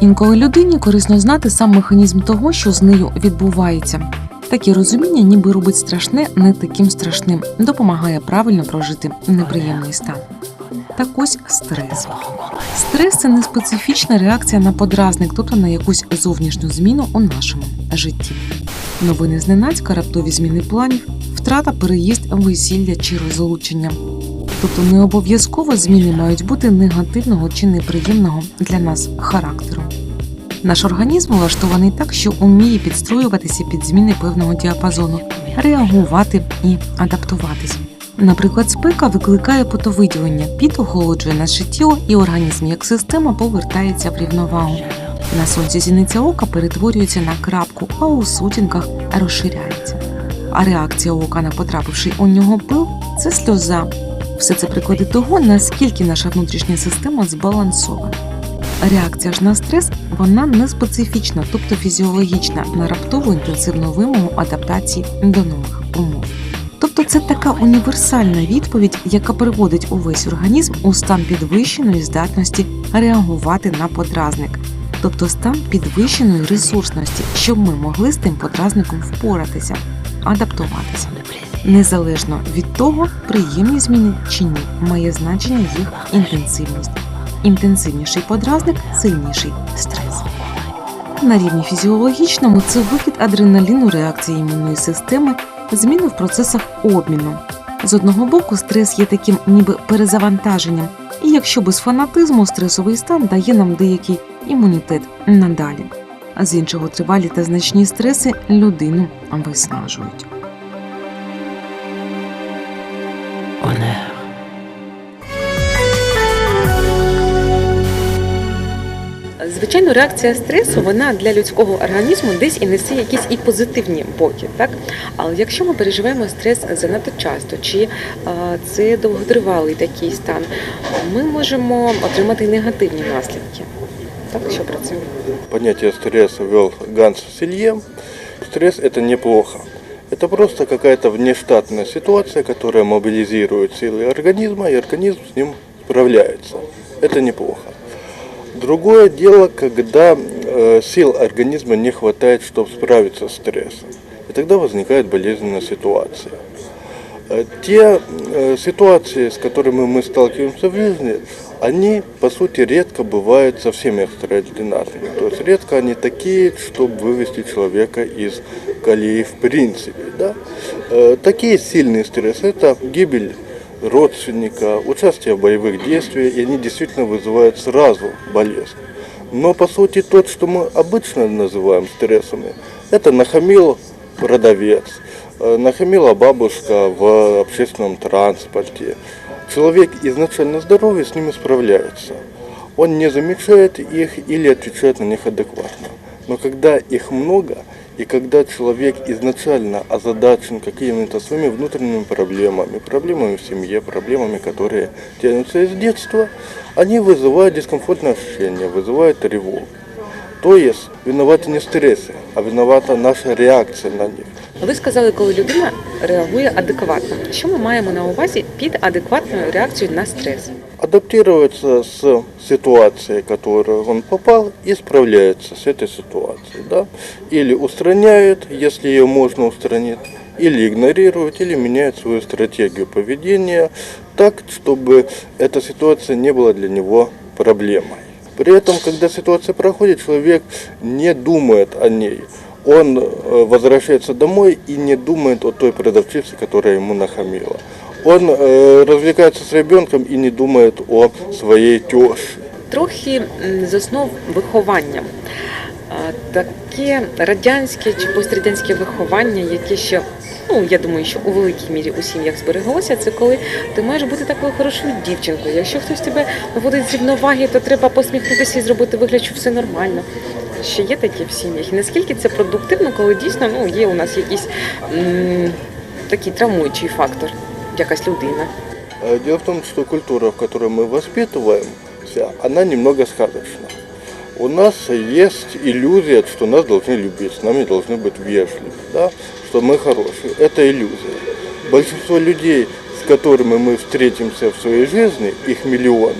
Інколи людині корисно знати сам механізм того, що з нею відбувається. Таке розуміння, ніби робить страшне не таким страшним, допомагає правильно прожити неприємний стан. Так ось стрес. Стрес це не специфічна реакція на подразник, тобто на якусь зовнішню зміну у нашому житті. Новини зненацька, раптові зміни планів, втрата, переїзд, весілля чи розлучення. Тобто не обов'язково зміни мають бути негативного чи неприємного для нас характеру. Наш організм влаштований так, що уміє підстроюватися під зміни певного діапазону, реагувати і адаптуватись. Наприклад, спека викликає потовиділення, піт охолоджує наше тіло, і організм як система повертається в рівновагу. На сонці зіниця ока перетворюється на крапку, а у сутінках розширяється. А реакція ока на потрапивший у нього пил це сльоза. Все це приклади того, наскільки наша внутрішня система збалансована. Реакція ж на стрес вона не специфічна, тобто фізіологічна, на раптову інтенсивну вимогу адаптації до нових умов. Тобто це така універсальна відповідь, яка приводить увесь організм у стан підвищеної здатності реагувати на подразник, тобто стан підвищеної ресурсності, щоб ми могли з тим подразником впоратися, адаптуватися. Незалежно від того, приємні зміни чи ні, має значення їх інтенсивність. Інтенсивніший подразник сильніший стрес. На рівні фізіологічному це вихід адреналіну реакції імунної системи, зміни в процесах обміну. З одного боку, стрес є таким ніби перезавантаженням, і якщо без фанатизму стресовий стан дає нам деякий імунітет надалі. А з іншого тривалі та значні стреси людину виснажують. Звичайно, реакція стресу вона для людського організму десь і несе якісь і позитивні боки, так але якщо ми переживаємо стрес занадто часто, чи а, це довготривалий такий стан, ми можемо отримати негативні наслідки. Так, що про це? Понятие стресса ввел Ганс Селье. Стресс это неплохо. Это просто какая-то внештатная ситуация, которая мобилизирует силы организма, и организм с ним справляется. Это неплохо. Другое дело, когда э, сил организма не хватает, чтобы справиться с стрессом. И тогда возникает болезненная ситуация. Э, Те э, ситуации, с которыми мы сталкиваемся в жизни, они, по сути, редко бывают совсем экстраординарными. То есть редко они такие, чтобы вывести человека из колеи в принципе. Да? Такие сильные стрессы – это гибель родственника, участие в боевых действиях, и они действительно вызывают сразу болезнь. Но по сути тот, что мы обычно называем стрессами, это нахамил продавец, э, нахамила бабушка в общественном транспорте. Человек изначально здоровый с ними справляется. Он не замечает их или отвечает на них адекватно. Но когда их много, и когда человек изначально озадачен какими-то своими внутренними проблемами, проблемами в семье, проблемами, которые тянутся из детства, они вызывают дискомфортное ощущение, вызывают тревогу. То есть виноваты не стрессы, а виновата наша реакция на них. Ви сказали, коли людина реагує адекватно. Що ми маємо на увазі під адекватною реакцією на стрес? Адаптироваться с ситуацией, в которую он попал, и справляется с этой ситуацией. Да? Или устраняет, если ее можно устранить, или игнорирует, или меняет свою стратегию поведения так, чтобы эта ситуация не была для него проблемой. При этом, когда ситуация проходит, человек не думает о ней. Он э, возвращается домой и не думает о той продавщице, которая ему нахамила. Он э, развлекается с ребенком и не думает о своей теще. Трохи з основ виховання. Таке радянське чи пострадянське виховання, яке ще. Ну, я думаю, що у великій мірі у сім'ях збереглося, це коли ти маєш бути такою хорошою дівчинкою. Якщо хтось тебе виводить з рівноваги, то треба посміхнутися і зробити вигляд, що все нормально. Ще є такі в сім'ях. І наскільки це продуктивно, коли дійсно ну, є у нас якийсь м, такий травмуючий фактор, якась людина. Э, Дело в том, что культура, в которой мы воспитываемся, она немного сказочна. У нас есть иллюзия, что нас должны любить, с нами должны быть вежливы, да? что мы хорошие. Это иллюзия. Большинство людей, с которыми мы встретимся в своей жизни, их миллионы,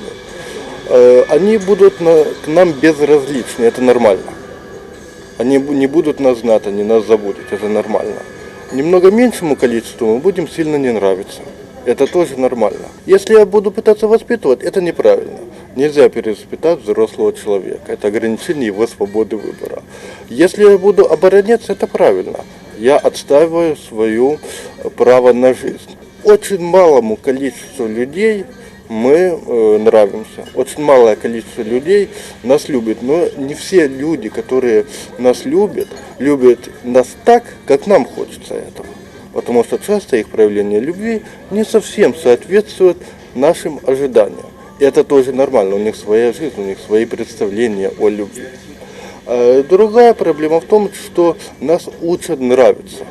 э, они будут на- к нам безразличны, это нормально. Они не будут нас знать, они нас забудут, это нормально. Немного меньшему количеству мы будем сильно не нравиться. Это тоже нормально. Если я буду пытаться воспитывать, это неправильно. Нельзя перевоспитать взрослого человека. Это ограничение его свободы выбора. Если я буду обороняться, это правильно. Я отстаиваю свое право на жизнь. Очень малому количеству людей мы э, нравимся. Очень малое количество людей нас любит, но не все люди, которые нас любят, любят нас так, как нам хочется этого. Потому что часто их проявление любви не совсем соответствует нашим ожиданиям. И это тоже нормально, у них своя жизнь, у них свои представления о любви. А Другая проблема в том, что нас учат нравиться.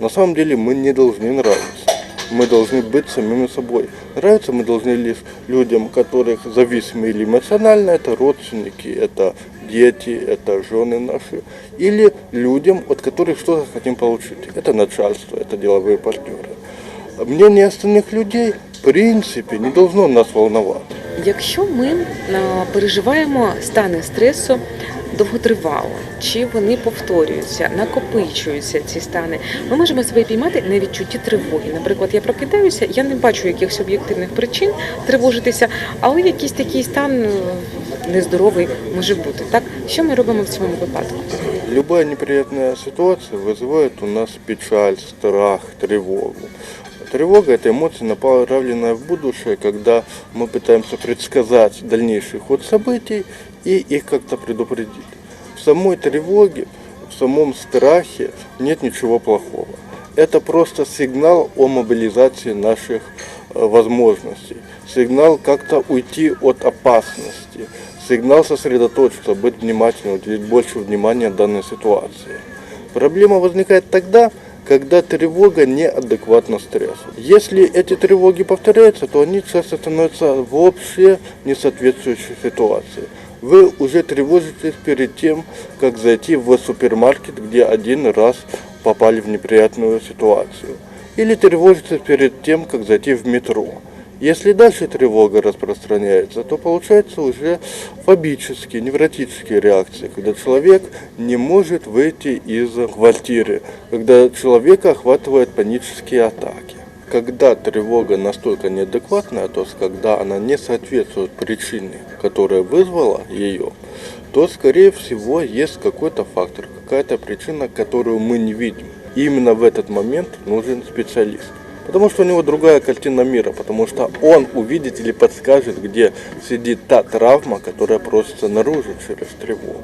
На самом деле мы не должны нравиться. Мы должны быть самими собой. Нравиться мы должны лишь людям, которых зависимы или эмоционально, это родственники, это дети, это жены наши, или людям, от которых что-то хотим получить. Это начальство, это деловые партнеры. Мнение остальных людей, в принципе, не должно нас волновать. Якщо ми а, переживаємо стани стресу довготривало, чи вони повторюються, накопичуються ці стани, ми можемо себе піймати на відчутті тривоги. Наприклад, я прокидаюся, я не бачу якихось об'єктивних причин тривожитися, але якийсь такий стан е, нездоровий може бути. Так, що ми робимо в цьому випадку? Любая неприятная ситуация вызывает у нас печаль, страх, тревогу. Тревога – это эмоция, направленная в будущее, когда мы пытаемся предсказать дальнейший ход событий и их как-то предупредить. В самой тревоге, в самом страхе нет ничего плохого. Это просто сигнал о мобилизации наших э, возможностей, сигнал как-то уйти от опасности, сигнал сосредоточиться, быть внимательным, уделить больше внимания данной ситуации. Проблема возникает тогда, когда тревога неадекватна стрессу. Если эти тревоги повторяются, то они часто становятся вообще несоответствующей ситуации. Вы уже тревожитесь перед тем, как зайти в супермаркет, где один раз попали в неприятную ситуацию. Или тревожитесь перед тем, как зайти в метро. Если дальше тревога распространяется, то получается уже фобические, невротические реакции, когда человек не может выйти из квартиры, когда человека охватывают панические атаки. Когда тревога настолько неадекватная, то есть когда она не соответствует причине, которая вызвала ее, то, скорее всего, есть какой-то фактор, какая-то причина, которую мы не видим. И именно в этот момент нужен специалист. Потому что у него другая картина мира, потому что он увидит или подскажет, где сидит та травма, которая просится наружу через тревогу.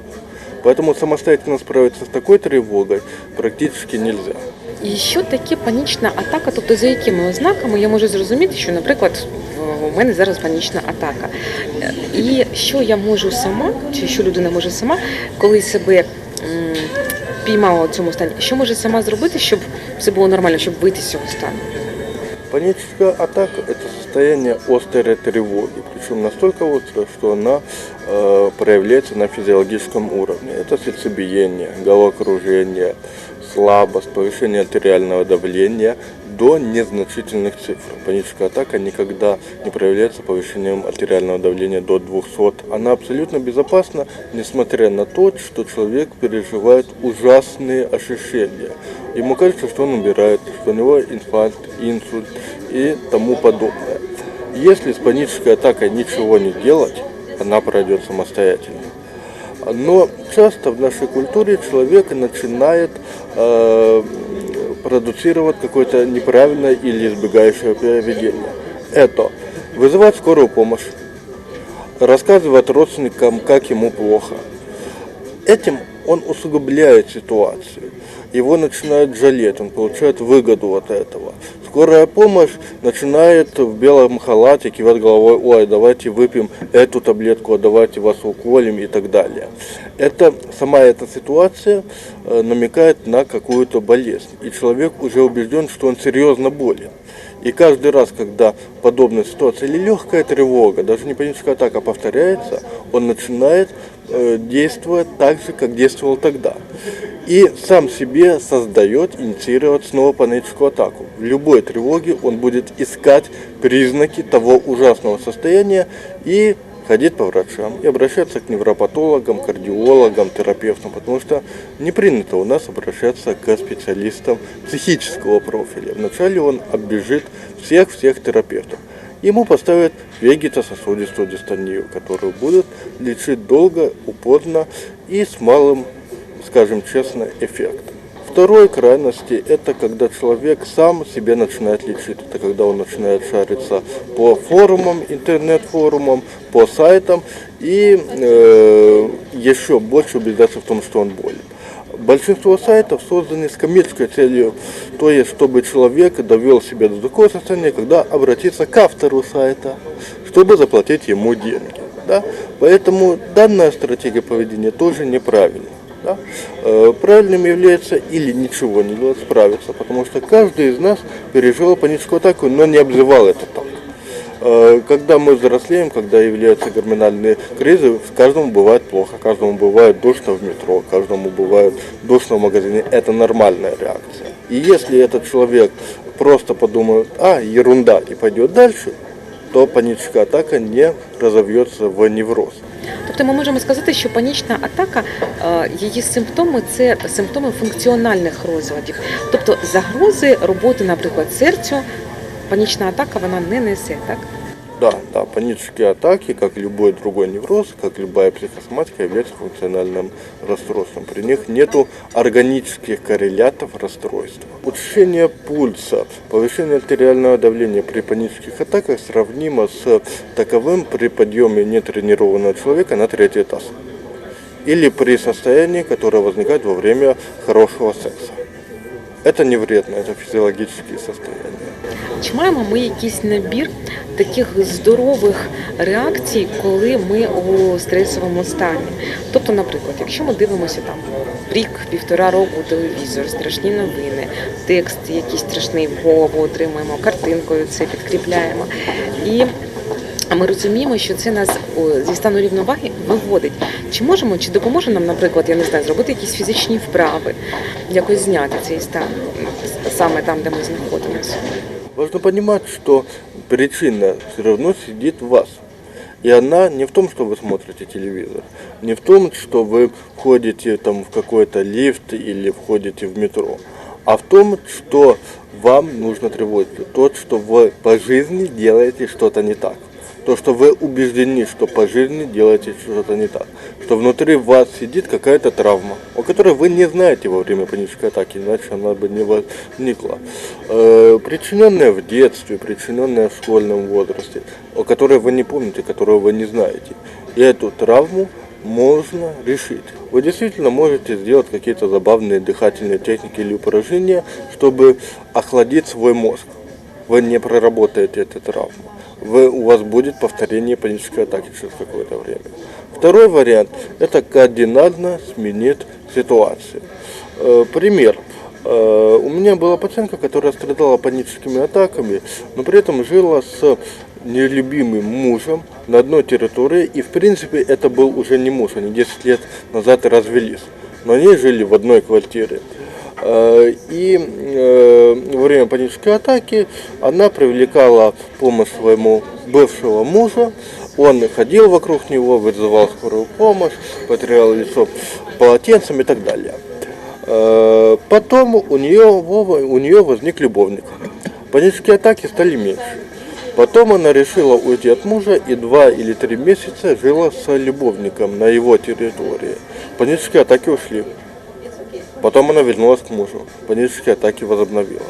Поэтому самостоятельно справиться с такой тревогой практически нельзя. І що таке панічна атака? Тобто за якими ознаками я можу зрозуміти, що, наприклад, у мене зараз панічна атака. Е, І що я можу сама, чи що людина може сама, коли себе м, піймала у цьому стані, що може сама зробити, щоб все було нормально, щоб вийти з цього стану? Паническая атака – это состояние острой тревоги, причем настолько острое, что она э, проявляется на физиологическом уровне. Это сердцебиение, головокружение, слабость, повышение артериального давления до незначительных цифр. Паническая атака никогда не проявляется повышением артериального давления до 200. Она абсолютно безопасна, несмотря на то, что человек переживает ужасные ощущения. Ему кажется, что он умирает, что у него инфаркт, инсульт и тому подобное. Если с панической атакой ничего не делать, она пройдет самостоятельно. Но часто в нашей культуре человек начинает э, продуцировать какое-то неправильное или избегающее поведение. Это вызывать скорую помощь, рассказывать родственникам, как ему плохо. Этим он усугубляет ситуацию. Его начинают жалеть, он получает выгоду от этого. Скорая помощь начинает в белом халате кивать головой, ой, давайте выпьем эту таблетку, а давайте вас уколем и так далее. Это, сама эта ситуация э, намекает на какую-то болезнь. И человек уже убежден, что он серьезно болен. И каждый раз, когда подобная ситуация или легкая тревога, даже не паническая атака повторяется, он начинает э, действовать так же, как действовал тогда. И сам себе создает, инициировать снова паническую атаку. В любой тревоге он будет искать признаки того ужасного состояния и ходить по врачам и обращаться к невропатологам, кардиологам, терапевтам, потому что не принято у нас обращаться к специалистам психического профиля. Вначале он оббежит всех-всех терапевтов. Ему поставят вегетососудистую дистонию, которую будут лечить долго, упорно и с малым, скажем честно, эффектом. Второй крайности – это когда человек сам себя начинает лечить. Это когда он начинает шариться по форумам, интернет-форумам, по сайтам и э, еще больше убеждаться в том, что он болен. Большинство сайтов созданы с коммерческой целью, то есть чтобы человек довел себя до такого состояния, когда обратиться к автору сайта, чтобы заплатить ему деньги. Да? Поэтому данная стратегия поведения тоже неправильна. Да? Э, Правильным является или ничего не делать, справиться, потому что каждый из нас пережил паническую атаку, но не обзывал это так. Э, Когда мы взрослеем, когда являются гормональные кризы, каждому бывает плохо, каждому бывает душно в метро, каждому бывает душно в магазине. Это нормальная реакция. И если этот человек просто подумает, а, ерунда, и пойдет дальше, то паническая атака не разовьется в невроз. Тобто ми можемо сказати, що панічна атака, е, її симптоми це симптоми функціональних розладів. Тобто загрози роботи, наприклад, серцю, панічна атака вона не несе, так? Да, да, панические атаки, как любой другой невроз, как любая психосоматика, являются функциональным расстройством. При них нету органических коррелятов расстройства. Учащение пульса, повышение артериального давления при панических атаках сравнимо с таковым при подъеме нетренированного человека на третий этаж. Или при состоянии, которое возникает во время хорошего секса. Это не вредно, это физиологические состояния. Чи маємо ми якийсь набір таких здорових реакцій, коли ми у стресовому стані? Тобто, наприклад, якщо ми дивимося там рік-півтора року телевізор, страшні новини, текст якийсь страшний в голову отримуємо, картинкою це підкріпляємо. І ми розуміємо, що це нас о, зі стану рівноваги виводить. Чи можемо, чи допоможе нам, наприклад, я не знаю, зробити якісь фізичні вправи, якось зняти цей стан саме там, де ми знаходимося? Важно понимать, что причина все равно сидит в вас. И она не в том, что вы смотрите телевизор, не в том, что вы входите там, в какой-то лифт или входите в метро, а в том, что вам нужно тревожиться. То, что вы по жизни делаете что-то не так. То, что вы убеждены, что по жизни делаете что-то не так. Что внутри вас сидит какая-то травма, о которой вы не знаете во время панической атаки, иначе она бы не возникла. Э, причиненная в детстве, причиненная в школьном возрасте, о которой вы не помните, которую вы не знаете. И эту травму можно решить. Вы действительно можете сделать какие-то забавные дыхательные техники или упражнения, чтобы охладить свой мозг. Вы не проработаете эту травму. Вы, у вас будет повторение панической атаки через какое-то время. Второй вариант – это кардинально сменить ситуацию. Э, пример. Э, у меня была пациентка, которая страдала паническими атаками, но при этом жила с нелюбимым мужем на одной территории, и в принципе это был уже не муж, они 10 лет назад развелись, но они жили в одной квартире. Э, И э, во время панической атаки она привлекала помощь своему бывшего мужа. Он ходил вокруг него, вызывал скорую помощь, потерял лицо полотенцем и так далее. Э, Потом у нее, у нее возник любовник. Панические атаки стали меньше. Потом она решила уйти от мужа и два или три месяца жила с любовником на его территории. Панические атаки ушли. Потом она вернулась к мужу. Панические атаки возобновилась.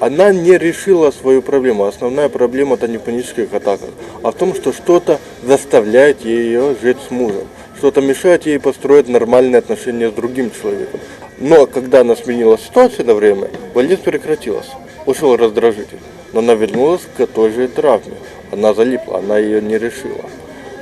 Она не решила свою проблему. Основная проблема это не в панических атаках, а в том, что что-то заставляет ее жить с мужем. что-то мешает ей построить нормальные отношения с другим человеком. Но когда она сменила ситуацию на время, болезнь прекратилась. Ушел раздражитель. Но она вернулась к той же травме. Она залипла, она ее не решила.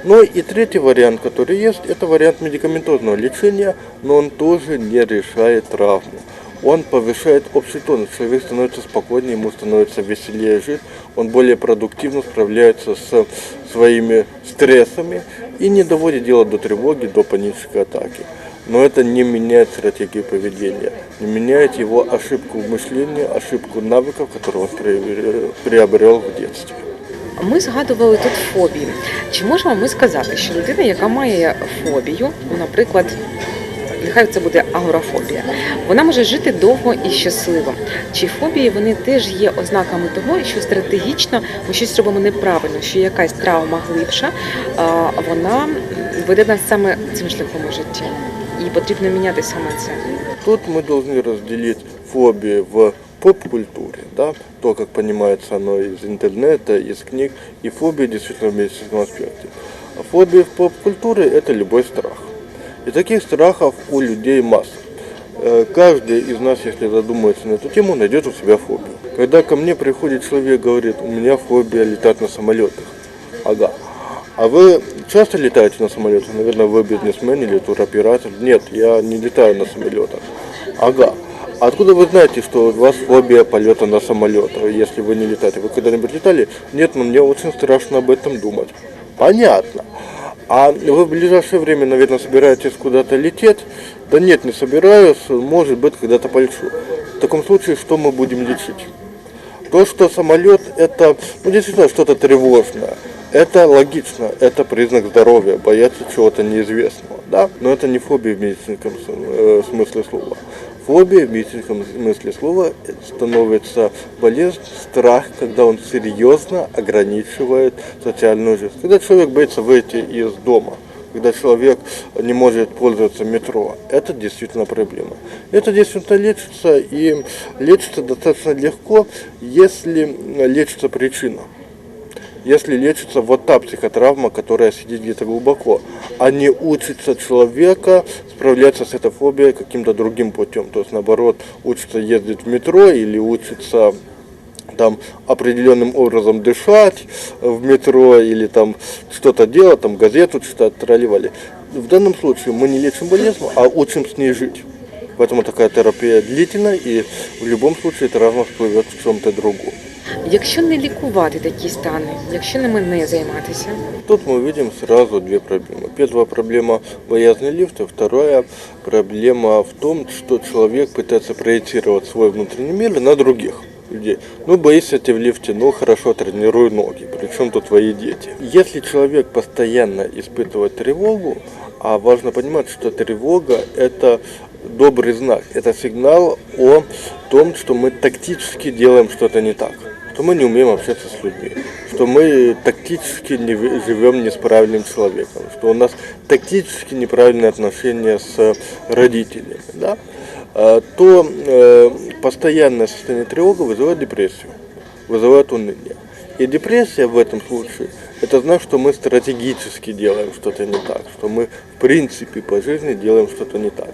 Ну и третий вариант, который есть, это вариант медикаментозного лечения, но он тоже не решает травму. Он повышает общий тонус, человек становится спокойнее, ему становится веселее жить, он более продуктивно справляется с своими стрессами и не доводит дело до тревоги, до панической атаки. Но это не меняет стратегию поведения, не меняет его ошибку в мышлении, ошибку навыков, которые он приобрел в детстве. Ми згадували тут фобії. Чи можемо ми сказати, що людина, яка має фобію, наприклад, нехай це буде агорафобія, вона може жити довго і щасливо. Чи фобії вони теж є ознаками того, що стратегічно ми щось робимо неправильно, що якась травма глибша, вона веде нас саме цим шляхом у житті. І потрібно міняти саме це. Тут мы должны разделить фобии в поп-культуре, да, то, как понимается оно из интернета, из книг, и фобии действительно в медицинском аспекте. А фобии в поп-культуре – это любой страх. И таких страхов у людей масса. Э, Каждый из нас, если задумается на эту тему, найдет у себя фобию. Когда ко мне приходит человек и говорит, у меня фобия летать на самолетах. Ага. А вы часто летаете на самолетах? Наверное, вы бизнесмен или туроператор. Нет, я не летаю на самолетах. Ага. А Откуда вы знаете, что у вас фобия полета на самолетах, если вы не летаете? Вы когда-нибудь летали? Нет, но мне очень страшно об этом думать. Понятно. А вы в ближайшее время, наверное, собираетесь куда-то лететь? Да нет, не собираюсь, может быть, когда-то полечу. В таком случае, что мы будем лечить? То, что самолет это ну, действительно что-то тревожное, это логично, это признак здоровья, бояться чего-то неизвестного, да? Но это не фобия в медицинском э, смысле слова. Фобия в медицинском смысле слова становится болезнь, страх, когда он серьезно ограничивает социальную жизнь. Когда человек боится выйти из дома, когда человек не может пользоваться метро, это действительно проблема. Это действительно лечится и лечится достаточно легко, если лечится причина. Если лечится вот та психотравма, которая сидит где-то глубоко, а не учится человека справляться с этой фобией каким-то другим путем. То есть наоборот, учится ездить в метро или учится там определенным образом дышать в метро или там что-то делать, там газету читать, тролливали. В данном случае мы не лечим болезнь, а учим с ней жить. Поэтому такая терапия длительная и в любом случае травма всплывет в чем-то другом. Якщо не лікувати такі стани, якщо ними не займатися, Тут мы видим сразу две проблемы. Первая проблема боязни лифта, вторая проблема в том, что человек пытается проецировать свой внутренний мир на других людей. Ну, боишься ты в лифте, ну хорошо, тренируй ноги, причем тут твои дети. Если человек постоянно испытывает тревогу, а важно понимать, что тревога это добрый знак, это сигнал о том, что мы тактически делаем что-то не так. Что мы не умеем общаться с людьми, что мы тактически не живем не с правильным человеком, что у нас тактически неправильные отношения с родителями, да, а, то э, постоянное состояние тревоги вызывает депрессию, вызывает уныние. И депрессия в этом случае – это знак, что мы стратегически делаем что-то не так, что мы в принципе по жизни делаем что-то не так.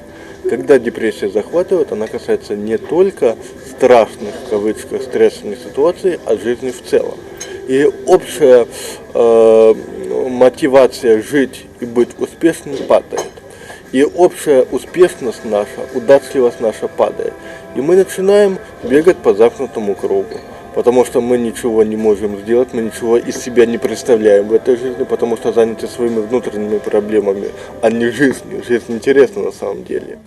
Когда депрессия захватывает, она касается не только страшных, в кавычках, стрессовых ситуаций, а жизни в целом. И общая э, мотивация жить и быть успешным падает. И общая успешность наша, удачливость наша падает. И мы начинаем бегать по замкнутому кругу Потому что мы ничего не можем сделать, мы ничего из себя не представляем в этой жизни, потому что заняты своими внутренними проблемами, а не жизнью. Жизнь интересна на самом деле.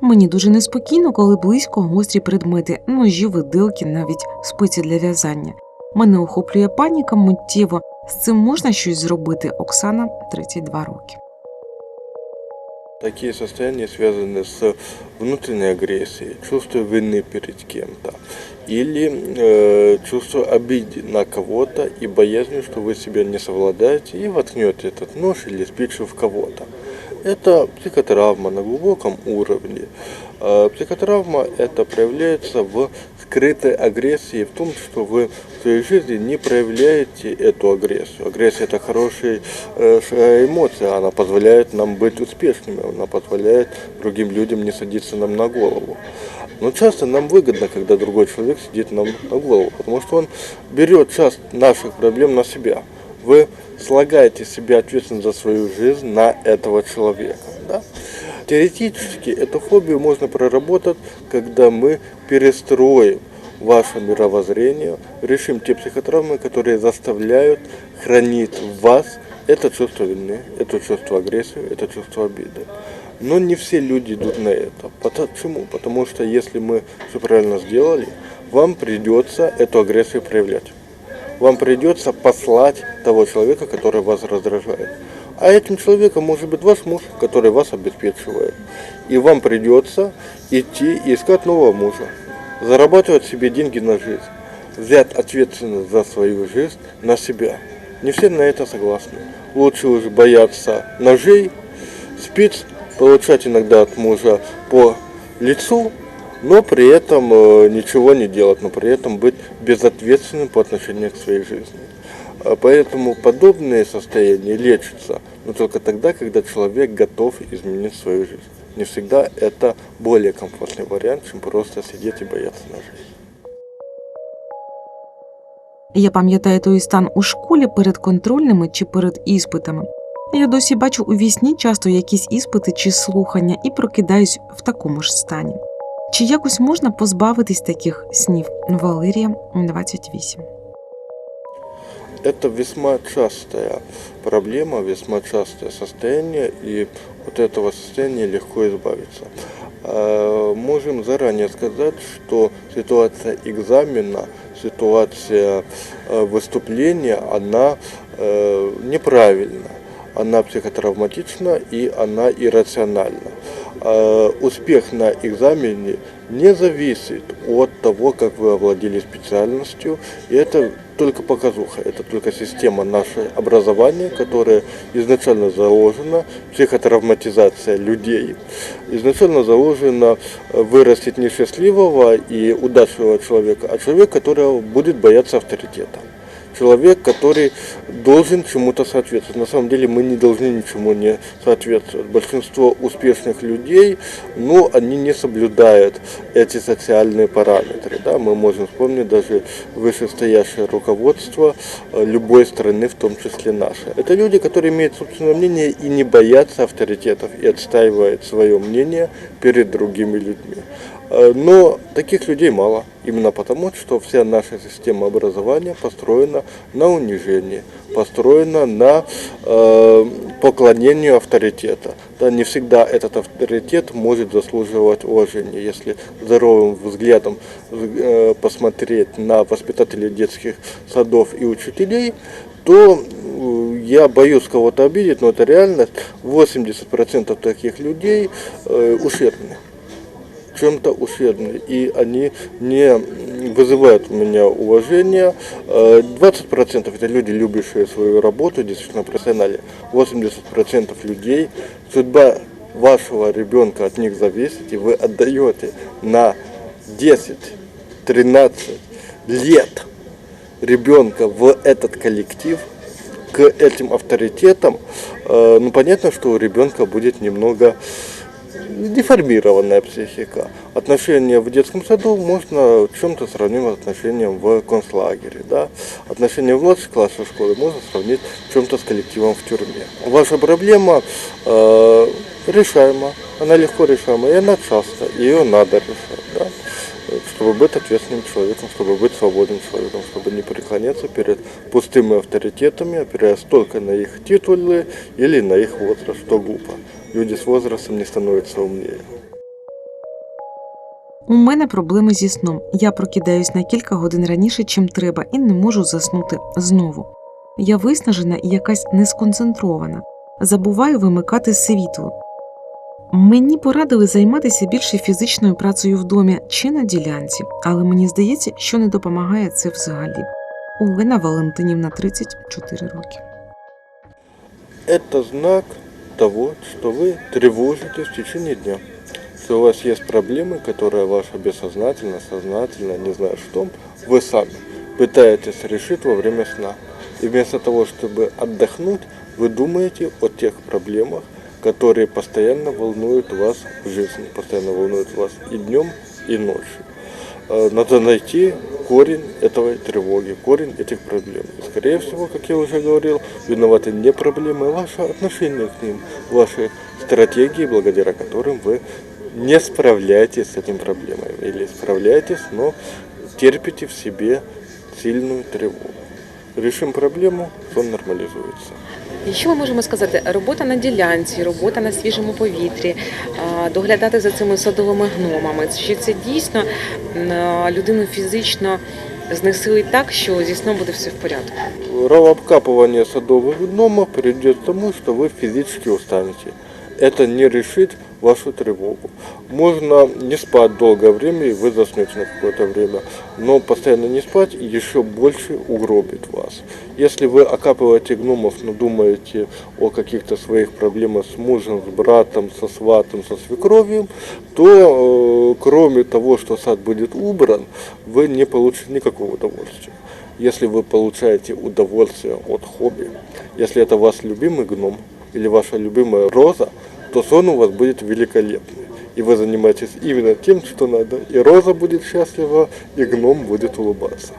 Мені дуже неспокійно, коли близько гострі предмети, ножі, виделки, навіть спиці для в'язання. Мене охоплює паніка миттєво. З цим можна щось зробити. Оксана 32 роки. Такие состояния связаны с внутренней агрессией, чувством вины перед кем-то или э, чувство обиды на кого-то и боязнью, что вы себя не совладаете и воткнете этот нож или спичу в кого-то. Это психотравма на глубоком уровне. А Психотравма это проявляется в скрытой агрессии, в том, что вы в своей жизни не проявляете эту агрессию. Агрессия это хорошая э, эмоция, она позволяет нам быть успешными, она позволяет другим людям не садиться нам на голову. Но часто нам выгодно, когда другой человек сидит нам на голову, потому что он берет часть наших проблем на себя. Вы слагаете себе ответственность за свою жизнь на этого человека. Да? Теоретически эту фобию можно проработать, когда мы перестроим ваше мировоззрение, решим те психотравмы, которые заставляют хранить в вас это чувство вины, это чувство агрессии, это чувство обиды. Но не все люди идут на это. Почему? Потому что если мы все правильно сделали, вам придется эту агрессию проявлять. Вам придется послать того человека, который вас раздражает. А этим человеком может быть ваш муж, который вас обеспечивает. И вам придется идти и искать нового мужа, зарабатывать себе деньги на жизнь, взять ответственность за свою жизнь на себя. Не все на это согласны. Лучше уже бояться ножей, спиц, получать иногда от мужа по лицу, но при этом э, ничего не делать, но при этом быть безответственным по отношению к своей жизни. А Поэтому подобные состояния лечатся, но только тогда, когда человек готов изменить свою жизнь. Не всегда это более комфортный вариант, чем просто сидеть и бояться ножей. Я пам'ятаю той стан у школі перед контрольними чи перед іспитами. Я досі бачу у вісні часто якісь іспити чи слухання і прокидаюсь в такому ж стані. Чи якось можна позбавитись таких снів? Валерія 28. Это весьма частая проблема, весьма частое состояние, и от этого состояния легко избавиться. А, Можем заранее сказать, что ситуация экзамена, ситуация э, выступления, она э, неправильна, она психотравматична и она иррациональна. А, Успех на экзамене не зависит от того, как вы овладели специальностью, и это только показуха, это только система нашего образования, которая изначально заложена, психотравматизация людей, изначально заложена э, вырастить не счастливого и удачливого человека, а человека, который будет бояться авторитета. Человек, который должен чему-то соответствовать. На самом деле мы не должны ничему не соответствовать. Большинство успешных людей, ну, они не соблюдают эти социальные параметры. Да? Мы можем вспомнить даже вышестоящее руководство э, любой страны, в том числе нашей. Это люди, которые имеют собственное мнение и не боятся авторитетов и отстаивают свое мнение перед другими людьми. Э, Но таких людей мало, именно потому, что вся наша система образования построена на унижении, построена на э, поклонению авторитета. Да, не всегда этот авторитет может заслуживать уважения. Если здоровым взглядом э, посмотреть на воспитателей детских садов и учителей, то э, я боюсь кого-то обидеть, но это реальность. 80% таких людей э, ущербны чем-то ущербны, и они не вызывают у меня уважения. Э, 20% это люди, любящие свою работу, действительно профессионалы. 80% людей, судьба вашего ребенка от них зависит, и вы отдаете на 10-13 лет ребенка в этот коллектив, к этим авторитетам, э, ну понятно, что у ребенка будет немного деформированная психика. Отношения в детском саду можно чем-то сравнить с отношением в концлагере. Да? Отношения в младших классах школы можно сравнить чем-то с коллективом в тюрьме. Ваша проблема э, решаема, она легко решаема, и она часто, ее надо решать. Да? чтобы быть ответственным человеком, чтобы быть свободным человеком, чтобы не преклоняться перед пустыми авторитетами, опираясь только на их титулы или на их возраст, что глупо. Люди с возрастом не становятся умнее. У мене проблеми зі сном. Я прокидаюсь на кілька годин раніше, чим треба, і не можу заснути знову. Я виснажена і якась несконцентрована. Забуваю вимикати світло. Мені порадили займатися більше фізичною працею в домі чи на ділянці, але мені здається, що не допомагає це взагалі. Олена Валентинівна, 34 роки. Это знак того, что вы тревожитесь в течение дня. Что у вас есть проблемы, которые ваше бессознательно, сознательно, не знаю что, вы сами пытаетесь решить во время сна. И вместо того, чтобы отдохнуть, вы думаете о тех проблемах, которые постоянно волнуют вас в жизни, постоянно волнуют вас и днем, и ночью. Э, Надо найти корень этой тревоги, корень этих проблем. И, скорее всего, как я уже говорил, виноваты не проблемы, а ваше отношение к ним, ваши стратегии, благодаря которым вы не справляетесь с этим проблемой. Или справляетесь, но терпите в себе сильную тревогу. Решим проблему, сон нормализуется. І що ми можемо сказати? Робота на ділянці, робота на свіжому повітрі, а, доглядати за цими садовими гномами. Чи це дійсно м, людину фізично знесилить так, що зі сном буде все в порядку? Обкапывание садовых гномов приведет к тому, что вы физически устанете. Это не решит вашу тревогу. Можно не спать долгое время, и вы заснете на какое-то время, но постоянно не спать еще больше угробит вас. Если вы окапываете гномов, но думаете о каких-то своих проблемах с мужем, с братом, со сватом, со свекровью, то э, кроме того, что сад будет убран, вы не получите никакого удовольствия. Если вы получаете удовольствие от хобби, если это ваш любимый гном или ваша любимая роза, то сон у вас будет великолепный. И вы занимаетесь именно тем, что надо. И роза будет счастлива, и гном будет улыбаться.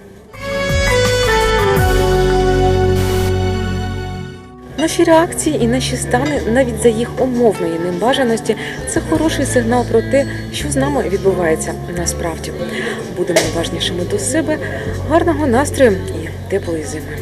Наші реакції і наші стани, навіть за їх умовної небажаності, це хороший сигнал про те, що з нами відбувається насправді. Будемо уважнішими до себе, гарного настрою і теплої зими.